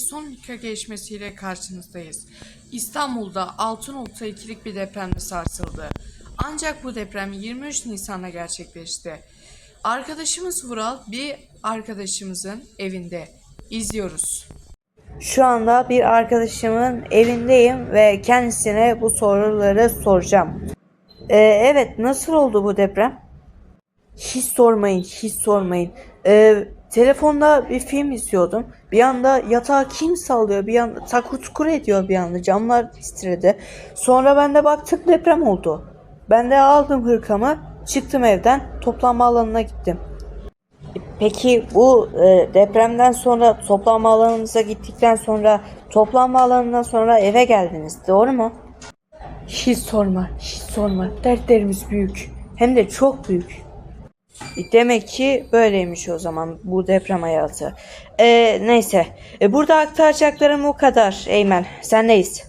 son dakika gelişmesiyle karşınızdayız. İstanbul'da 6.2'lik bir depremde sarsıldı. Ancak bu deprem 23 Nisan'da gerçekleşti. Arkadaşımız Vural bir arkadaşımızın evinde. İzliyoruz. Şu anda bir arkadaşımın evindeyim ve kendisine bu soruları soracağım. Ee, evet, nasıl oldu bu deprem? Hiç sormayın, hiç sormayın. Ee, telefonda bir film izliyordum. Bir anda yatağı kim sallıyor, bir anda takur tukur ediyor bir anda. Camlar titredi. Sonra ben de baktım deprem oldu. Ben de aldım hırkamı, çıktım evden, toplanma alanına gittim. Peki bu e, depremden sonra toplanma alanınıza gittikten sonra toplanma alanından sonra eve geldiniz doğru mu? Hiç sorma, hiç sorma. Dertlerimiz büyük. Hem de çok büyük. Demek ki böyleymiş o zaman bu deprem hayatı. E, neyse. E, burada aktaracaklarım o kadar Eymen. Sendeyiz.